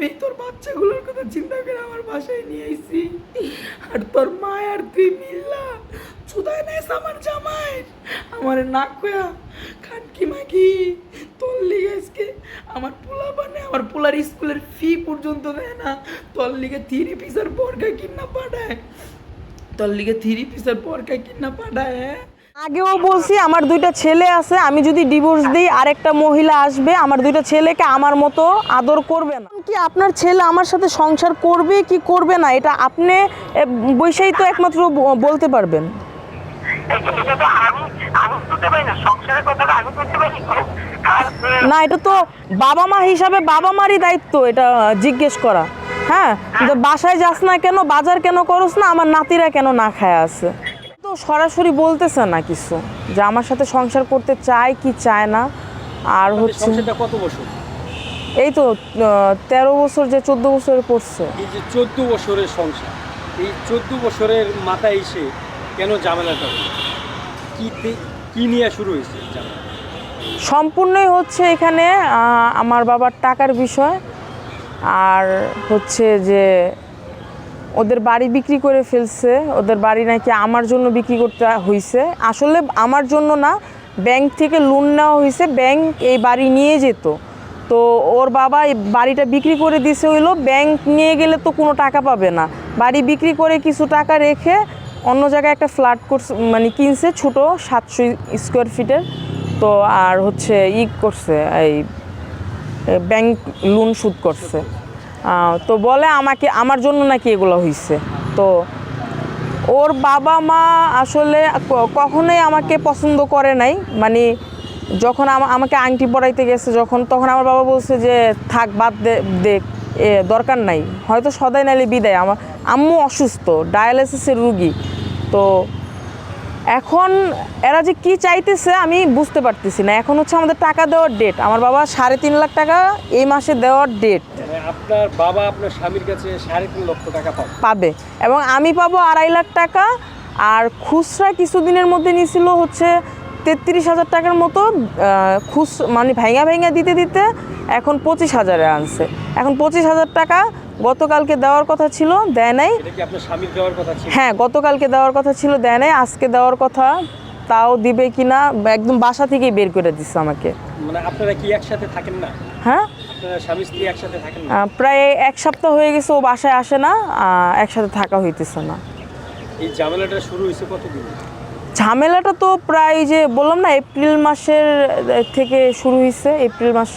আমি তোর বাচ্চাগুলোর কথা চিন্তা করে আমার বাসায় নিয়ে আইছি। আর তোর মা আর তুই মিল্লা, চুদায় নেস আমার জামাই আমার নাক কয়া খানকি মাগি, তোর লিগে আজকে আমার পোলা বানে আমার পোলার স্কুলের ফি পর্যন্ত দেয় না। তোর লিগে থ্রি পিসের পরকা কিনা পাঠায়। তোর লিগে থ্রি পিসের পরকা কিনা পাঠায় হ্যাঁ? আগেও বলছি আমার দুইটা ছেলে আছে আমি যদি ডিভোর্স দিই আরেকটা মহিলা আসবে আমার দুইটা ছেলেকে আমার মতো আদর করবে না। কি আপনার ছেলে আমার সাথে সংসার করবে কি করবে না? এটা আপনি বৈশাই তো একমাত্র বলতে পারবেন। না এটা তো বাবা মা হিসাবে বাবা মারই দায়িত্ব এটা জিজ্ঞেস করা। হ্যাঁ? বাসায় যাস না কেন বাজার কেন করস না আমার নাতিরা কেন না খায় আছে? সরাসরি বলতেছে না কিছু যে আমার সাথে সংসার করতে চায় কি চায় না। আর হচ্ছে কত বছর? এই তো তেরো বছর যে চোদ্দ বছরে পড়ছে। এই যে চোদ্দ বছরের সংসার এই চোদ্দ বছরের মাথায় এসে কেন ঝামেলাটা কি কি নিয়ে শুরু হয়েছে সম্পূর্ণই হচ্ছে এখানে আমার বাবার টাকার বিষয়। আর হচ্ছে যে ওদের বাড়ি বিক্রি করে ফেলছে, ওদের বাড়ি নাকি আমার জন্য বিক্রি করতে হয়েছে আসলে আমার জন্য না, ব্যাংক থেকে লোন নেওয়া হয়েছে ব্যাংক এই বাড়ি নিয়ে যেত। তো ওর বাবা এই বাড়িটা বিক্রি করে দিছে হইল, ব্যাংক নিয়ে গেলে তো কোনো টাকা পাবে না। বাড়ি বিক্রি করে কিছু টাকা রেখে অন্য জায়গায় একটা ফ্ল্যাট করছে মানে কিনছে ছোটো, সাতশো স্কোয়ার ফিটের তো আর হচ্ছে ই করছে, এই ব্যাংক লোন শোধ করছে। তো বলে আমাকে, আমার জন্য নাকি এগুলো হয়েছে তো ওর বাবা মা আসলে কখনোই আমাকে পছন্দ করে নাই। মানে যখন আমা- আমাকে আংটি পরাইতে গেছে যখন, তখন আমার বাবা বলছে যে, থাক, বাদ দে, দেখ, এ, দরকার নাই। হয়তো সদাই নাইলে বিদায়। আমার আম্মু অসুস্থ ডায়ালিসিসের রুগী। তো এখন এরা যে কি চাইতেছে আমি বুঝতে পারতেছি না। এখন হচ্ছে আমাদের টাকা দেওয়ার ডেট আমার বাবা সাড়ে তিন লাখ টাকা এই মাসে দেওয়ার ডেট মানে আপনার বাবা আপনার স্বামীর কাছে সাড়ে তিন লক্ষ টাকা পাবে। এবং আমি পাবো আড়াই লাখ টাকা। আর খুচরা কিছুদিনের মধ্যে নিয়েছিল হচ্ছে তেত্রিশ হাজার টাকার মতো খুচ মানে ভাইঙা ভাইঙা দিতে দিতে এখন পঁচিশ হাজারে আনছে। এখন পঁচিশ হাজার টাকা গতকালকে দেওয়ার কথা ছিল দেয় নাই। কি হ্যাঁ গতকালকে দেওয়ার কথা ছিল দেয় নাই। আজকে দেওয়ার কথা তাও দিবে কিনা একদম বাসা থেকেই বের করে দিচ্ছে আমাকে। মানে আপনারা কি একসাথে থাকেন না? হ্যাঁ? না? প্রায় এক সপ্তাহ হয়ে গেছে ও বাসায় আসে না একসাথে থাকা হইতেছে না। এই ঝামেলাটা শুরু হয়েছে কতদিন? ঝামেলাটা তো প্রায় যে বললাম না এপ্রিল মাসের থেকে শুরু হয়েছে এপ্রিল মাস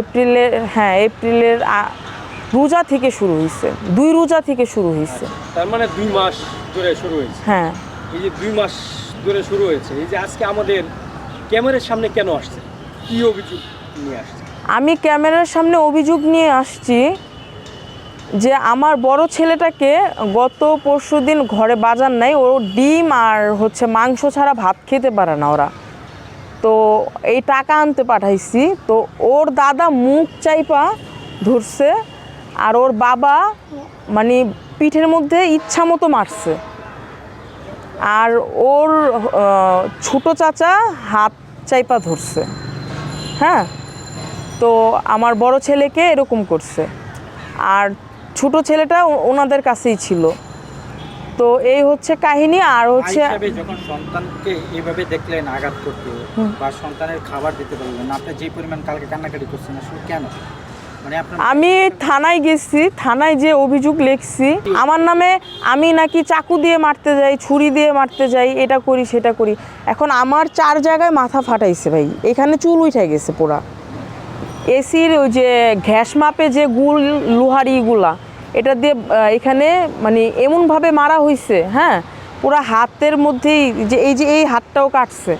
এপ্রিলের হ্যাঁ এপ্রিলের রোজা থেকে শুরু হয়েছে দুই রোজা থেকে শুরু হয়েছে তার মানে দুই মাস ধরে শুরু হয়েছে হ্যাঁ। এই যে দুই মাস ধরে শুরু হয়েছে এই যে আজকে আমাদের ক্যামেরার সামনে কেন আসছে? কি অভিযোগ নিয়ে আসছে? আমি ক্যামেরার সামনে অভিযোগ নিয়ে আসছি যে আমার বড় ছেলেটাকে গত পরশু দিন ঘরে বাজার নাই ও ডিম আর হচ্ছে মাংস ছাড়া ভাত খেতে পারে না ওরা। তো এই টাকা আনতে পাঠাইছি তো ওর দাদা মুখ চাইপা ধরছে আর ওর বাবা মানে পিঠের মধ্যে ইচ্ছা মতো মারছে। আর ওর ছোট চাচা হাত চাইপা ধরছে। হ্যাঁ? তো আমার বড় ছেলেকে এরকম করছে। আর ছোট ছেলেটা ওনাদের কাছেই ছিল। তো এই হচ্ছে কাহিনী আর হচ্ছে যখন সন্তানকে দেখলেন আঘাত করতে বা সন্তানের খাবার দিতে পারলেন আপনি যে পরিমাণ কালকে কান্নাকাটি করছেন আসলে কেন? আমি থানায় গেছি, থানায় যে অভিযোগ লিখছি, আমার নামে আমি নাকি চাকু দিয়ে মারতে যাই, ছুরি দিয়ে মারতে যাই, এটা করি, সেটা করি। এখন আমার চার জায়গায় মাথা ফাটাইছে ভাই। এখানে চুল উঠে গেছে পুরা এসির ওই যে ঘ্যাস মাপে যে গুল লোহারিগুলা এটা দিয়ে এখানে মানে এমনভাবে মারা হয়েছে হ্যাঁ? পুরা হাতের মধ্যেই যে এই যে এই হাতটাও কাটছে।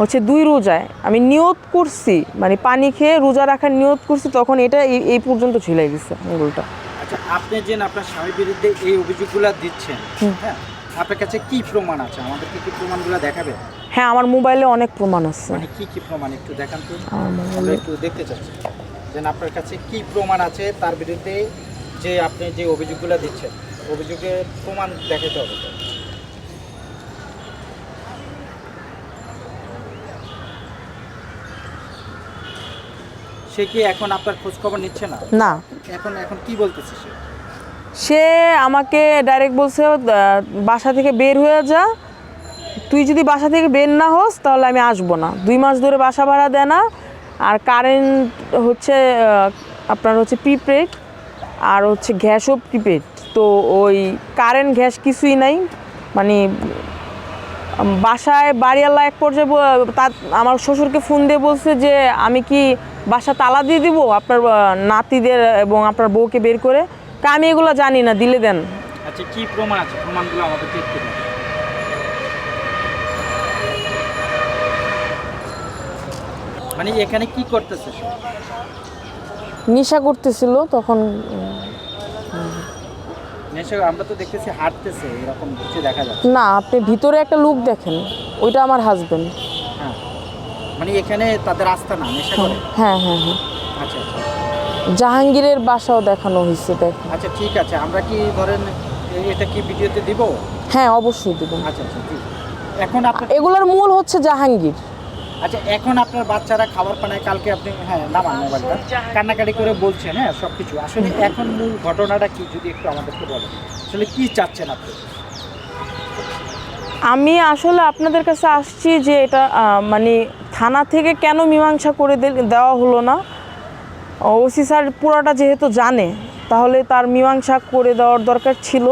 হচ্ছে দুই রোজায়। আমি নিয়ত করছি মানে পানি খেয়ে রোজা রাখার নিয়ত করছি তখন এটা এই- পর্যন্ত ঝুলে গেছে আঙুলটা আচ্ছা আপনি যে আপনার স্বামীর বিরুদ্ধে এই অভিযোগগুলো দিচ্ছেন হ্যাঁ আপনার কাছে কি প্রমাণ আছে? আমাদেরকে কি প্রমাণগুলো দেখাবে হ্যাঁ আমার মোবাইলে অনেক প্রমাণ আছে। মানে কি কি প্রমাণ একটু দেখান তো। আমার একটু দেখতে চাচ্ছি। যে আপনার কাছে কি প্রমাণ আছে তার বিরুদ্ধে যে আপনি যে অভিযোগগুলো দিচ্ছেন? অভিযোগের প্রমাণ দেখাতে হবে। সে কি এখন আপনার খোঁজ খবর নিচ্ছে না? না। এখন এখন কি বলতেছে সে? সে আমাকে ডাইরেক্ট বলছে বাসা থেকে বের হয়ে যা। তুই যদি বাসা থেকে বের না হোস তাহলে আমি আসব না। দুই মাস ধরে বাসা ভাড়া দেয় না। আর কারেন্ট হচ্ছে আপনার হচ্ছে প্রিপেড আর হচ্ছে গ্যাসও প্রিপেড তো ওই কারেন্ট গ্যাস কিছুই নাই। মানে বাসায় বাড়িওয়ালা এক পর্যায়ে তার আমার শ্বশুরকে ফোন দিয়ে বলছে যে আমি কি বাসা তালা দিয়ে দিব আপনার নাতিদের এবং আপনার বউকে বের করে। তা আমি এগুলো জানি না দিলে দেন। আচ্ছা কি প্রমাণ আছে? প্রমাণগুলো আমাদেরকে একটু মানে এখানে কি করতেছে নেশা করতেছিল তখন। নেশা আমরা তো দেখতেছি হাঁটতেছে এরকম কিছু দেখা যাচ্ছে। না আপনি ভিতরে একটা লুক দেখেন ওইটা আমার হাজবেন্ড মানে এখানে তাদের আস্থা না নেশা করে? হ্যাঁ হ্যাঁ হ্যাঁ। আচ্ছা আচ্ছা। জাহাঙ্গীরের বাসাও দেখানো হয়েছে দেখেন আচ্ছা ঠিক আছে। আমরা কি ধরেন এটা কি ভিডিওতে দিব? হ্যাঁ অবশ্যই দেবেন আচ্ছা আচ্ছা ঠিক। এখন আপনার এগুলোর মূল হচ্ছে জাহাঙ্গীর। আচ্ছা এখন আপনার বাচ্চারা খাবার পানায় কালকে আপনি হ্যাঁ নামান মোবাইলটা। কান্নাকাটি করে বলছেন হ্যাঁ সব কিছু আসলে এখন মূল ঘটনাটা কি যদি একটু আমাদেরকে বলেন? আসলে কি চাচ্ছেন আপনি? আমি আসলে আপনাদের কাছে আসছি যে এটা মানে থানা থেকে কেন মীমাংসা করে দেওয়া হলো না? ওসি স্যার পুরোটা যেহেতু জানে, তাহলে তার মীমাংসা করে দেওয়ার দরকার ছিল।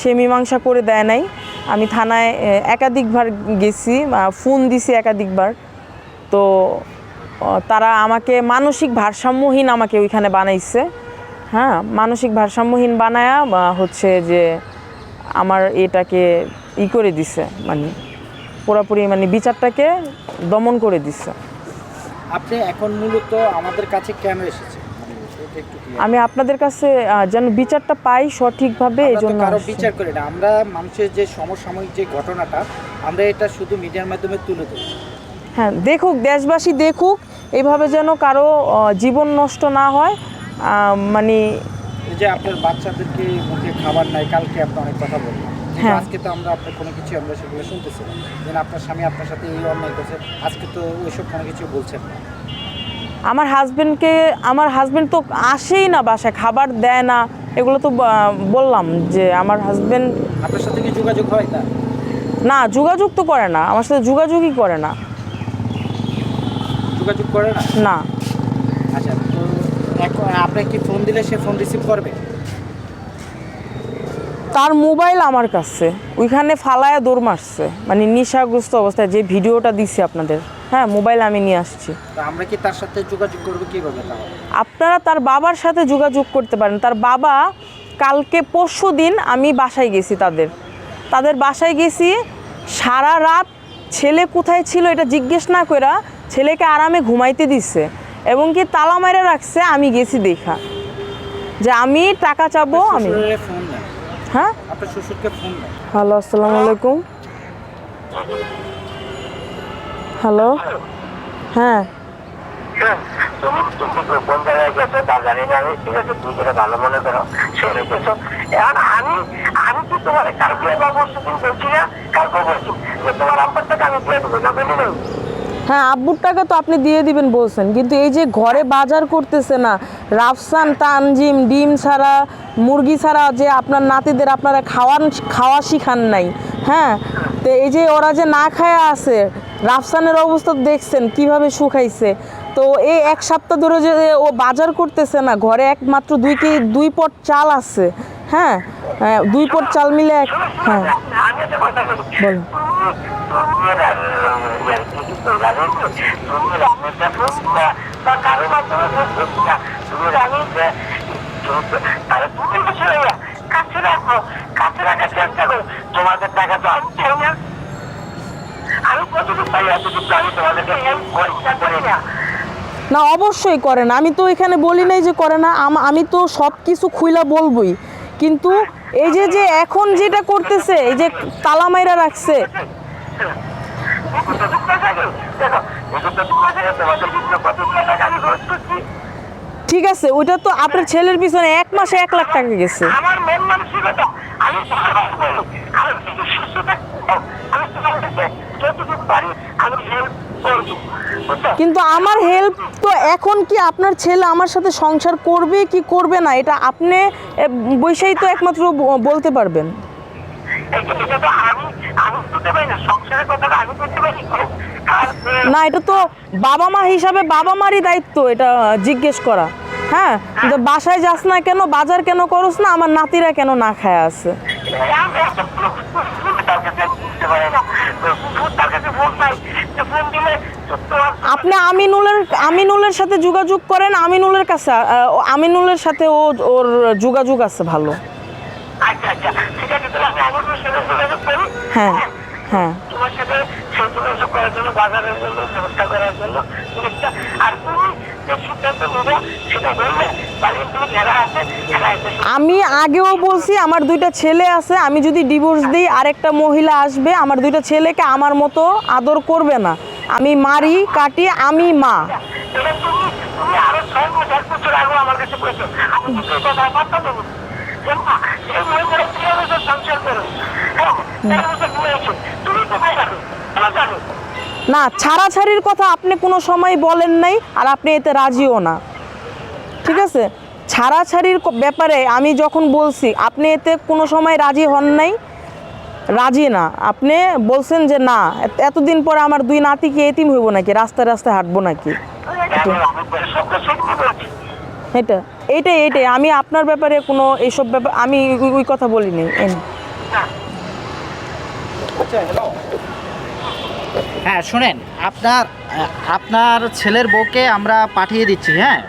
সে মীমাংসা করে দেয় নাই। আমি থানায় একাধিকবার গেছি ফোন দিছি একাধিকবার। তো তারা আমাকে মানসিক ভারসাম্যহীন আমাকে ওইখানে বানাইছে। হ্যাঁ মানসিক ভারসাম্যহীন বানায়া হচ্ছে যে আমার এটাকে ই করে দিছে মানে পুরোপুরি মানে বিচারটাকে দমন করে দিচ্ছে। আপনি এখন মূলত আমাদের কাছে কেন এসেছেন? আমি আপনাদের কাছে যেন বিচারটা পাই সঠিকভাবে এই জন্য কারও বিচার করি না আমরা মানুষের যে সমসাময়িক যে ঘটনাটা আমরা এটা শুধু মিডিয়ার মাধ্যমে তুলে ধরি। হ্যাঁ দেখুক দেশবাসী দেখুক এইভাবে যেন কারও জীবন নষ্ট না হয় মানে যে আপনার বাচ্চাদেরকে মুখে খাবার নাই কালকে আপনি অনেক কথা বললেন। হ্যাঁ। আজকে তো আমরা আপনার কোনো কিছু আমরা সেগুলো শুনতেছি না। যেন আপনার স্বামী আপনার সাথে এই অন্যায় করছে আজকে তো ওইসব কোনো কিছু বলছেন না। আমার হাজবেন্ডকে আমার হাজবেন্ড তো আসেই না বাসায় খাবার দেয় না এগুলো তো বললাম যে আমার হাজবেন্ড আপনার সাথে কি যোগাযোগ হয় তা না যোগাযোগ তো করে না আমার সাথে যোগাযোগই করে না। যোগাযোগ করে না? না। আচ্ছা তো এখন আপনি কি ফোন দিলে সে ফোন রিসিভ করবে? তার মোবাইল আমার কাছে। ওইখানে ফালায়া দৌড় মারছে। মানে নেশাগ্রস্ত অবস্থায় যে ভিডিওটা দিছি আপনাদের। হ্যাঁ মোবাইল আমি নিয়ে আসছি। আমরা কি তার সাথে যোগাযোগ করব কীভাবে আপনারা তার বাবার সাথে যোগাযোগ করতে পারেন। তার বাবা কালকে পরশু দিন আমি বাসায় গেছি তাদের। তাদের বাসায় গেছি সারা রাত ছেলে কোথায় ছিল এটা জিজ্ঞেস না কইরা ছেলেকে আরামে ঘুমাইতে দিচ্ছে এবং কি তালা মাইরা রাখছে আমি গেছি দেখা। যে আমি টাকা চাবো আমি হ্যাঁ? আপনার শ্বশুরকে ফোন হ্যালো আসসালামু আলাইকুম। হ্যালো। হ্যাঁ। আমি ঠিক আছে তুমি যেটা ভালো মনে করো সরে গেছো আমি আমি কি তোমার কালকে বা পরশু দিন বলছি না কালকে বলছি যে তোমার আব্বার থেকে আমি নাই হ্যাঁ আব্বুর টাকা তো আপনি দিয়ে দিবেন বলছেন কিন্তু এই যে ঘরে বাজার করতেছে না রাফসান তানজিম ডিম ছাড়া মুরগি ছাড়া যে আপনার নাতিদের আপনারা খাওয়ান খাওয়া শিখান নাই হ্যাঁ? তো এই যে ওরা যে না খায়া আছে রাফসানের অবস্থা দেখছেন কীভাবে শুকাইছে? তো এই এক সপ্তাহ ধরে যে ও বাজার করতেছে না ঘরে একমাত্র দুই কে দুই পট চাল আছে হ্যাঁ? হ্যাঁ, দুই পট চাল মিলে এক হ্যাঁ। আমি একটা কথা বলি না, অবশ্যই করে না। আমি তো এখানে বলি নাই যে করে না, আমি তো সব কিছু খুইলা বলবই। কিন্তু এই যে যে এখন যেটা করতেছে, এই যে তালা মাইরা রাখছে ঠিক আছে ওইটা তো আপনার ছেলের পিছনে এক মাসে এক লাখ টাকা গেছে। আমার মন মানসিকতা আমি কিন্তু আমার হেল্প তো এখন কি আপনার ছেলে আমার সাথে সংসার করবে কি করবে না? এটা আপনি বৈশাই তো একমাত্র বলতে পারবেন। এটা এটা তো আমি না এটা তো বাবা মা হিসাবে বাবা মারই দায়িত্ব এটা জিজ্ঞেস করা। হ্যাঁ? যে বাসায় যাস না কেন বাজার কেন করস না আমার নাতিরা কেন না খায় আছে? আপনি আমিনুলের আমিনুলের সাথে যোগাযোগ করেন আমিনুলের কাছে আমিনুলের সাথে ও ওর যোগাযোগ আছে ভালো। আচ্ছা আচ্ছা ঠিক আছে তাহলে আমি আমার সাথে যোগাযোগ করি। হ্যাঁ হ্যাঁ। তোমার সাথে সেই যোগাযোগ করার জন্য বাজারের জন্য ব্যবস্থা করার জন্য জিনিসটা আর তুমি যে সিদ্ধান্ত নেবে সেটা বললে বাড়ির তুমি যারা আছে যারা এসে আমি আগেও বলছি আমার দুইটা ছেলে আছে আমি যদি ডিভোর্স দিই আরেকটা মহিলা আসবে আমার দুইটা ছেলেকে আমার মতো আদর করবে না। আমি মারি কাটি আমি মা। এটা তুমি তুমি আরও ছয় মাস এক বছর আগে আমার কাছে বলেছ আমি কিন্তু কথা মাথা দেবো। এই মহিলারা তেরো সংসার করো হ্যাঁ তেরো বছর ঘুমিয়েছে তুমি তো ভাই জানো আমার জানো না ছাড়াছাড়ির কথা আপনি কোনো সময় বলেন নাই আর আপনি এতে রাজিও না। ঠিক আছে? ছাড়াছাড়ির ব্যাপারে আমি যখন বলছি আপনি এতে কোনো সময় রাজি হন নাই? রাজি না। আপনি বলছেন যে না এত- এতদিন পরে আমার দুই নাতি কি এতিম হইব নাকি? রাস্তায় রাস্তায় হাঁটবো নাকি? এটা এইটাই এইটাই আমি আপনার ব্যাপারে কোনো এইসব ব্যাপার আমি ওই- কথা বলিনি। এই নিন। হ্যাঁ শুনেন আপনার আপনার ছেলের বউকে আমরা পাঠিয়ে দিচ্ছি হ্যাঁ?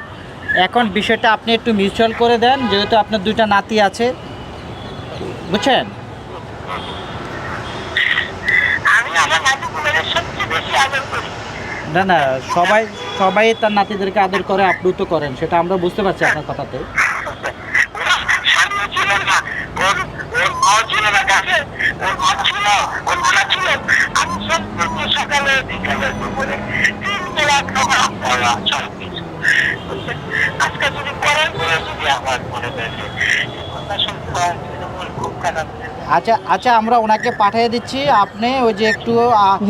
এখন বিষয়টা আপনি একটু মিউচুয়াল করে দেন যেহেতু আপনার দুইটা নাতি আছে। বুঝছেন? না না সবাই সবাই তার নাতিদেরকে আদর করে আপ্লুত করেন সেটা আমরা বুঝতে পারছি আপনার কথাতে। ওরা সামনে ছিল না ওর ওর ছিল কাছে ওর মা ছিল। ওর মা ছিল আমি সকালে বিকালে দুপুরে তিন বেলা খাওয়া পড়া সব কিছু। আজকে যদি পরে যদি মনে কথা শুনতে খুব খারাপ আচ্ছা আচ্ছা আমরা ওনাকে পাঠিয়ে দিচ্ছি। আপনি ওই যে একটু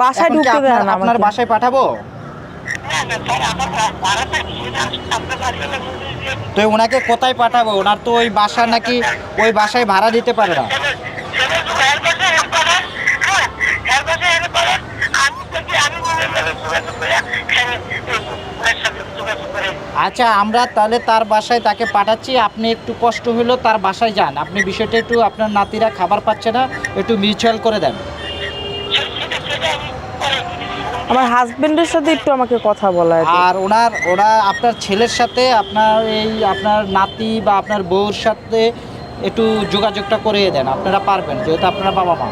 বাসায় ঢুকতে আপনার বাসায় পাঠাবো? তো ওনাকে কোথায় পাঠাবো? ওনার তো ওই বাসা নাকি ওই বাসায় ভাড়া দিতে পারে না। আচ্ছা আমরা তাহলে তার বাসায় তাকে পাঠাচ্ছি। আপনি একটু কষ্ট হলেও তার বাসায় যান। আপনি বিষয়টা একটু আপনার নাতিরা খাবার পাচ্ছে না, একটু মিউচুয়াল করে দেন সে- সেটা সেটা আমি করে দিচ্ছি। আমার হাজবেন্ডের সাথে একটু আমাকে কথা বলা। আর ওনার, ওরা আপনার ছেলের সাথে আপনার এই আপনার নাতি বা আপনার বউর সাথে একটু যোগাযোগটা করিয়ে দেন আপনারা পারবেন, যেহেতু আপনারা বাবা মা